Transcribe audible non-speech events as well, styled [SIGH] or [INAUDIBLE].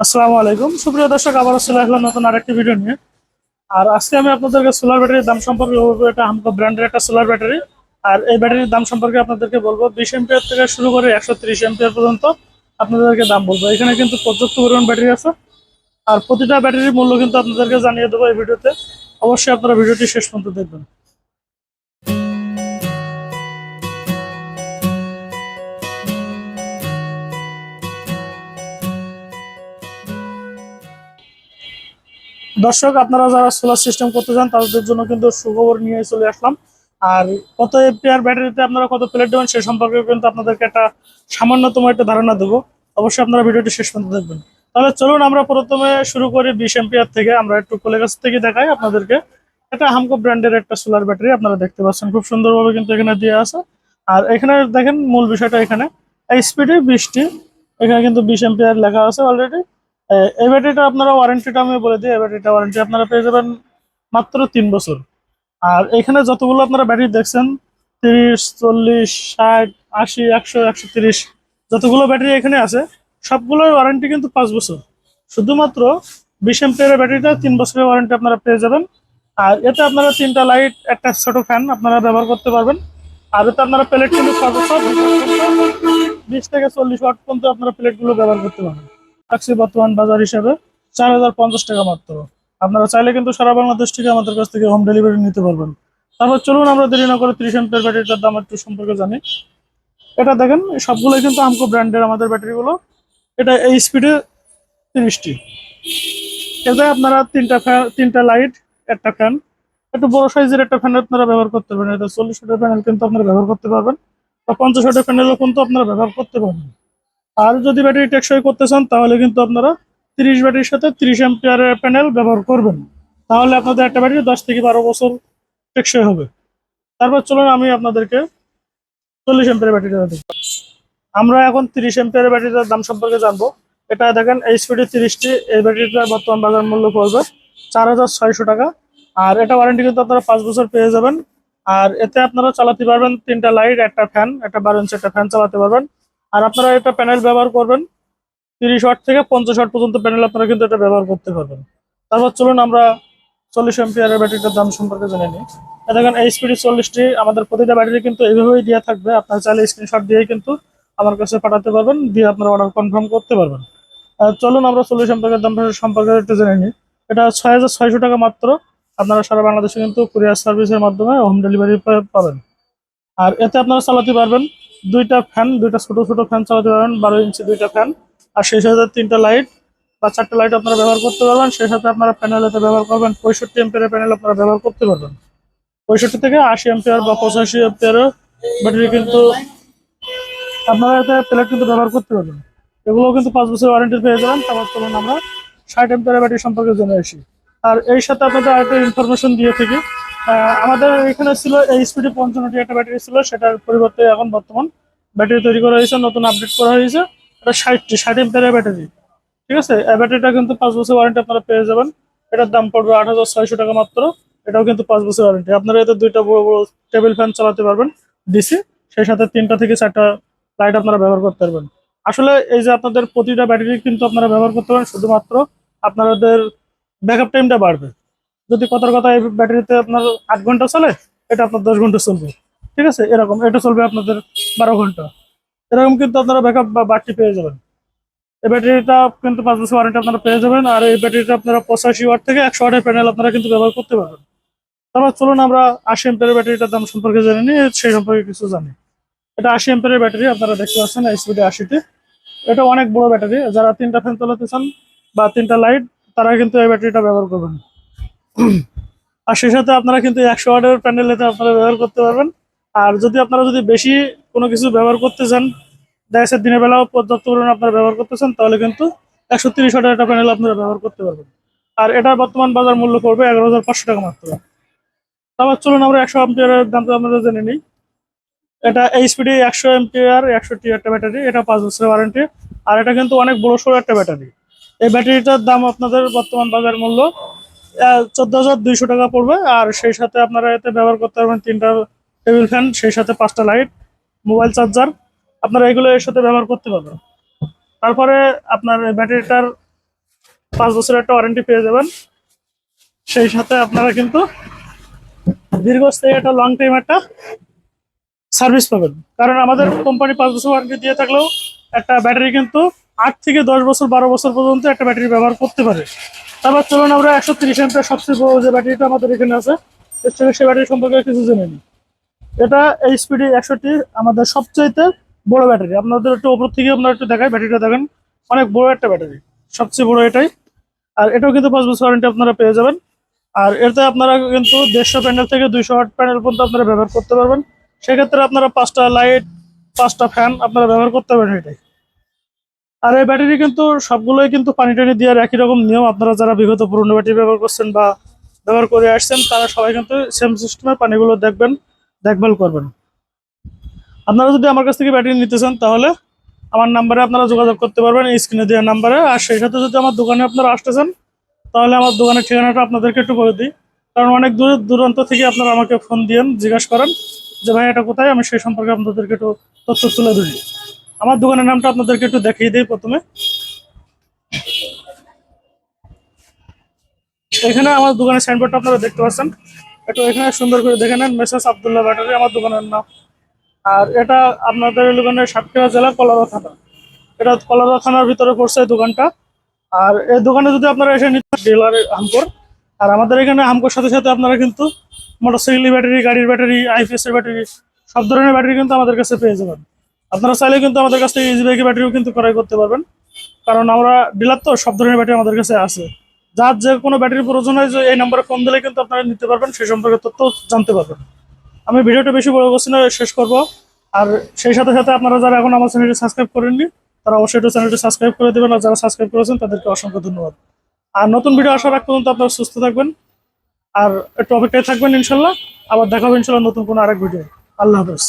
আসসালামু আলাইকুম। সুপ্রিয় দর্শক আবার চলে আসলাম নতুন আরেকটি ভিডিও নিয়ে। আর আজকে আমি আপনাদেরকে সোলার ব্যাটারির দাম সম্পর্কে বলব। এটা হামকো ব্র্যান্ডের একটা সোলার ব্যাটারি আর এই ব্যাটারির দাম সম্পর্কে আপনাদেরকে বলব, বিশ এমপিয়ার থেকে শুরু করে একশো তিরিশ এমপিয়ার পর্যন্ত আপনাদেরকে দাম বলব। এখানে কিন্তু পর্যাপ্ত পরিমাণ ব্যাটারি আছে। আর প্রতিটা ব্যাটারির মূল্য কিন্তু আপনাদেরকে জানিয়ে দেবো এই ভিডিওতে অবশ্যই আপনারা ভিডিওটি শেষ পর্যন্ত দেখবেন। দর্শক, আপনারা যারা সোলার সিস্টেম করতে চান, তাদের জন্য কিন্তু সুখবর নিয়ে চলে আসলাম। আর কত এপিআর ব্যাটারিতে আপনারা কত প্লেট দেবেন, সে সম্পর্কে কিন্তু আপনাদেরকে একটা সামান্যতম একটা ধারণা দেবো। অবশ্যই আপনারা ভিডিওটি শেষ পর্যন্ত দেখবেন। তাহলে চলুন, আমরা প্রথমে শুরু করি বিশ এম্পিয়ার থেকে। আমরা একটু কোলে কাছ থেকে দেখাই আপনাদেরকে। এটা হামকো ব্র্যান্ডের একটা সোলার ব্যাটারি আপনারা দেখতে পাচ্ছেন। খুব সুন্দরভাবে কিন্তু এখানে দিয়ে আছে। আর এখানে দেখেন মূল বিষয়টা এখানে। এই স্পিডে বৃষ্টি, এখানে কিন্তু বিশ এম্পিয়ার লেখা আছে অলরেডি এই ব্যাটারিটা আপনারা ওয়ারেন্টিটা আমি বলে দিই এই ব্যাটারিটা ওয়ারেন্টি আপনারা পেয়ে যাবেন মাত্র তিন বছর। আর এখানে যতগুলো আপনারা ব্যাটারি দেখছেন, তিরিশ, চল্লিশ, ষাট, আশি, একশো একশো তিরিশ, যতগুলো ব্যাটারি এখানে আছে সবগুলোর ওয়ারেন্টি কিন্তু পাঁচ বছর। শুধুমাত্র বিশ এম্পিয়ারের ব্যাটারিটা তিন বছরের ওয়ারেন্টি আপনারা পেয়ে যাবেন। আর এতে আপনারা তিনটা লাইট একটা ছোট ফ্যান আপনারা ব্যবহার করতে পারবেন। আর এতে আপনারা প্লেট কিন্তু বিশ থেকে চল্লিশ ওয়াট পর্যন্ত আপনারা প্লেটগুলো ব্যবহার করতে পারবেন। থাকছে বর্তমান বাজার হিসাবে চার হাজার পঞ্চাশ টাকা মাত্র। আপনারা চাইলে কিন্তু সারা বাংলাদেশ থেকে আমাদের কাছ থেকে হোম ডেলিভারি নিতে পারবেন। তারপর চলুন আমরা দেরি না করে ত্রিশ এম্পের ব্যাটারিটার দাম একটু সম্পর্কে জানি। এটা দেখেন, সবগুলোই কিন্তু আমকো ব্র্যান্ডের আমাদের ব্যাটারিগুলো। এটা এই স্পিডে তিরিশটি। এতে আপনারা তিনটা ফ্যান তিনটা লাইট একটা ফ্যান একটু বড় সাইজের একটা ফ্যান আপনারা ব্যবহার করতে পারবেন এটা চল্লিশ ওয়াটের প্যানেল কিন্তু আপনারা ব্যবহার করতে পারবেন। বা পঞ্চাশ প্যানেলও কিন্তু আপনারা ব্যবহার করতে পারবেন। আর যদি ব্যাটারি টেকসই করতে চান, তাহলে কিন্তু আপনারা তিরিশ ব্যাটারির সাথে তিরিশ এম্পিয়ারের প্যানেল ব্যবহার করবেন। তাহলে আপনাদের একটা ব্যাটারি দশ থেকে বারো বছর টেকসই হবে। তারপর চলুন আমি আপনাদেরকে চল্লিশ এম্পিয়ারের ব্যাটারিটা আমরা এখন তিরিশ এম্পিয়ারের ব্যাটারিটার দাম সম্পর্কে জানব। এটা দেখেন এই স্পিডে তিরিশটি, এই ব্যাটারিটার বর্তমান বাজার মূল্য পড়বে চার হাজার ছয়শো টাকা। আর এটা ওয়ারেন্টি কিন্তু আপনারা পাঁচ বছর পেয়ে যাবেন। আর এতে আপনারা চালাতে পারবেন তিনটা লাইট একটা ফ্যান একটা বারো ইঞ্চি একটা ফ্যান চালাতে পারবেন। আর আপনারা এটা প্যানেল ব্যবহার করবেন। তিরিশ ওয়াট থেকে পঞ্চাশ ওয়াট পর্যন্ত প্যানেল আপনারা কিন্তু এটা ব্যবহার করতে পারবেন। তারপর চলুন আমরা চল্লিশ এম্পিয়ারের ব্যাটারিটার দাম সম্পর্কে জেনে নিই। দেখেন, এই স্পিডি চল্লিশটি, আমাদের প্রতিটা ব্যাটারি কিন্তু এইভাবেই দেওয়া থাকবে। আপনারা চাইলে স্ক্রিনশট দিয়েই কিন্তু আমার কাছে পাঠাতে পারবেন, দিয়ে আপনারা অর্ডার কনফার্ম করতে পারবেন। চলুন আমরা চল্লিশ এম্পিয়ারের দাম সম্পর্কে একটু জেনে নিই। এটা ছয় হাজার ছয়শো টাকা মাত্র। আপনারা সারা বাংলাদেশে কিন্তু কুরিয়ার সার্ভিসের মাধ্যমে হোম ডেলিভারি পাবেন। আর এতে আপনারা চালাতে পারবেন দুইটা ফ্যান দুইটা ছোট ছোট ফ্যান চালাতে পারবেন, বারো ইঞ্চি দুইটা ফ্যান আর সেই সাথে তিনটা লাইট বা চারটা লাইট আপনারা ব্যবহার করতে পারবেন, সেই সাথে আপনারা প্যানেল এতে ব্যবহার করবেন, পঁয়ষট্টি এম্পিয়ারের প্যানেল আপনারা ব্যবহার করতে পারবেন। পঁয়ষট্টি থেকে আশি এম্পিয়ার বা পঁচাশি এম্পিয়ারের ব্যাটারি কিন্তু আপনারা এতে প্লেট কিন্তু ব্যবহার করতে পারবেন। এগুলো কিন্তু পাঁচ বছর ওয়ারেন্টি পেয়ে যাবেন, তারপর চলুন আমরা ষাট এম্পিয়ারের ব্যাটারি সম্পর্কে জেনে আসি। আর এই সাথে আপনাদের আরেকটা ইনফরমেশন দিয়ে থাকি আমাদের এখানে ছিল এই স্পিডে পঞ্চান্নটি একটা ব্যাটারি ছিল, সেটার পরিবর্তে এখন বর্তমান ব্যাটারি তৈরি করা হয়েছে, নতুন আপডেট করা হয়েছে। এটা ষাটটি, ষাট এম্পিয়ারের ব্যাটারি ঠিক আছে? এই ব্যাটারিটা কিন্তু পাঁচ বছর ওয়ারেন্টি আপনারা পেয়ে যাবেন। এটার দাম পড়বে আট হাজার ছয়শো টাকা মাত্র। এটাও কিন্তু পাঁচ বছর ওয়ারেন্টি আপনারা এতে দুইটা বড় বড় টেবিল ফ্যান চালাতে পারবেন ডিসি সেই সাথে তিনটা থেকে চারটা লাইট আপনারা ব্যবহার করতে পারবেন। আসলে এই যে আপনাদের প্রতিটা ব্যাটারি কিন্তু আপনারা ব্যবহার করতে পারেন, শুধুমাত্র আপনাদের ব্যাক ব্যাকআপ টাইমটা বাড়বে। যদি কথার কথা এই ব্যাটারিতে আপনার আট ঘণ্টা চলে, এটা আপনার দশ ঘণ্টা চলবে। ঠিক আছে? এরকম, এটা চলবে আপনাদের বারো ঘণ্টা। এরকম কিন্তু আপনারা ব্যাকআপ বা বাড়তি পেয়ে যাবেন। এই ব্যাটারিটা কিন্তু পাঁচ বছর ওয়ারেন্টি আপনারা পেয়ে যাবেন, আর এই ব্যাটারিটা আপনারা পঁচাশি ওয়াট থেকে একশো ওয়াটের প্যানেল আপনারা কিন্তু ব্যবহার করতে পারবেন। তারপর চলুন আমরা আশি এম্পের ব্যাটারিটার দাম সম্পর্কে জানি নিই, সেই সম্পর্কে কিছু জানি। এটা আশি এম্পের ব্যাটারি, আপনারা দেখতে পাচ্ছেন স্পিডে আশিটি। এটা অনেক বড় ব্যাটারি, যারা তিনটা ফ্যান চালাতে চান বা তিনটা লাইট তারা কিন্তু এই ব্যাটারিটা ব্যবহার করবেন। [CLEARS THROAT] আর সেই সাথে আপনারা কিন্তু একশো ওয়াটের প্যানেল এতে আপনারা ব্যবহার করতে পারবেন। আর যদি আপনারা যদি বেশি কোনো কিছু ব্যবহার করতে চান যাচ্ছে দিনের বেলাও পর্যাপ্ত পরিমাণে আপনারা ব্যবহার করতে চান, তাহলে কিন্তু একশো তিরিশ ওয়াটের একটা প্যানেল আপনারা ব্যবহার করতে পারবেন। আর এটার বর্তমান বাজার মূল্য পড়বে এগারো হাজার পাঁচশো টাকা মাত্র। তারপর চলুন আমরা একশো এম্পিয়ারের দামটা আমরা জেনে নিই। এটা এই স্পিডে একশো এম্পিয়ার একশোটি একটা ব্যাটারি, এটা পাঁচ বছরের ওয়ারেন্টি আর এটা কিন্তু অনেক বড় সড়ো একটা ব্যাটারি। এই ব্যাটারিটার দাম আপনাদের বর্তমান বাজার মূল্য চোদ্দ হাজার দুইশো টাকা পড়বে, আর সেই সাথে আপনারা এতে ব্যবহার করতে পারবেন তিনটা টেবিল ফ্যান, সেই সাথে পাঁচটা লাইট, মোবাইল চার্জার, আপনারা এগুলো এর সাথে ব্যবহার করতে পারবেন। তারপরে আপনার ব্যাটারিটার পাঁচ বছরের একটা ওয়ারেন্টি পেয়ে যাবেন। সেই সাথে আপনারা কিন্তু দীর্ঘস্থায়ী একটা লং টাইম একটা সার্ভিস পাবেন। কারণ আমাদের কোম্পানি পাঁচ বছর ওয়ারেন্টি দিয়ে থাকলেও একটা ব্যাটারি কিন্তু আট থেকে দশ বছর, বারো বছর পর্যন্ত একটা ব্যাটারি ব্যবহার করতে পারে। তারপর চলুন আমরা একশো তিরিশ এমপের সবচেয়ে বড় যে ব্যাটারিটা আমাদের এখানে আছে সে ব্যাটারি সম্পর্কে কিছু জেনে নিই। এটা এই স্পিডি একশোটি আমাদের সবচাইতে বড় ব্যাটারি। আপনাদের একটু ওপর থেকে আপনারা একটু দেখাই, ব্যাটারিটা দেখেন, অনেক বড় একটা ব্যাটারি, সবচেয়ে বড় এটাই। আর এটাও কিন্তু পাঁচ বছর ওয়ারেন্টি আপনারা পেয়ে যাবেন। আর এতে আপনারা কিন্তু দেড়শো প্যানেল থেকে দুইশো ওয়াট প্যানেল পর্যন্ত আপনারা ব্যবহার করতে পারবেন। সেক্ষেত্রে আপনারা পাঁচটা লাইট পাঁচটা ফ্যান আপনারা ব্যবহার করতে পারবেন এটাই। আর এই ব্যাটারি কিন্তু সবগুলোই কিন্তু পানি টানি দেওয়ার একই রকম নিয়ম। আপনারা যারা বিগত পুরনো ব্যাটারি ব্যবহার করছেন বা ব্যবহার করে আসছেন, তারা সবাই কিন্তু সেম সিস্টেমে পানিগুলো দেখবেন, দেখভাল করবেন। আপনারা যদি আমার কাছ থেকে ব্যাটারি নিতে চান, তাহলে আমার নাম্বারে আপনারা যোগাযোগ করতে পারবেন স্ক্রিনে দেওয়া নাম্বারে। আর সেই সাথে যদি আমার দোকানে আপনারা আসতে চান, তাহলে আমার দোকানের ঠিকানাটা আপনাদেরকে একটু বলে দিই। কারণ অনেক দূর, দূরান্ত থেকে আপনারা আমাকে ফোন দিয়েন, জিজ্ঞাসা করেন যে, ভাই, এটা কোথায়? আমি সেই সম্পর্কে আপনাদেরকে একটু তথ্য তুলে ধরি। আমার দোকানের নামটা আপনাদেরকে একটু দেখিয়ে দিই প্রথমে। এখানে আমার দোকানের সাইনবোর্ডটা আপনারা দেখতে পাচ্ছেন। একটু এখানে সুন্দর করে দেখে নেন মেসেজ আবদুল্লাহ ব্যাটারি, আমার দোকানের নাম। আর এটা আপনাদের দোকানের সাতক্ষীরা জেলা কলারা থানা। এটা কলারা থানার ভিতরে পড়ছে দোকানটা। আর এই দোকানে যদি আপনারা এসে নিতে ডিলার হামকর। আর আমাদের এখানে হামকোর সাথে সাথে আপনারা কিন্তু মোটরসাইকেল ব্যাটারি, গাড়ির ব্যাটারি আইপিএস এর ব্যাটারি, সব ধরনের ব্যাটারি কিন্তু আমাদের কাছে পেয়ে যাবেন। আপনারা চাইলে কিন্তু আমাদের কাছ থেকে ইজি বাইকের ব্যাটারিও কিন্তু ক্রয় করতে পারবেন। কারণ আমরা ডিলার তো, সব ধরনের ব্যাটারি আমাদের কাছে আছে। যার যে কোনো ব্যাটারির প্রয়োজন হয় যে এই নম্বরে ফোন দিলে কিন্তু আপনারা নিতে পারবেন, সেই সম্পর্কে তথ্য জানতে পারবেন। আমি ভিডিওটা বেশি বড় করছি না, শেষ করব। আর সেই সাথে সাথে আপনারা যারা এখন আমার চ্যানেলটি সাবস্ক্রাইব করেননি, তারা অবশ্যই একটু চ্যানেলটি সাবস্ক্রাইব করে দেবেন। আর যারা সাবস্ক্রাইব করেছেন, তাদেরকে অসংখ্য ধন্যবাদ। আর নতুন ভিডিও আসার আগ পর্যন্ত আপনারা সুস্থ থাকবেন। আর একটু অপেক্ষায় থাকবেন ইনশাল্লাহ। আবার দেখা হবে ইনশাল্লাহ নতুন কোনো আরেক ভিডিও আল্লাহ হাফেজ।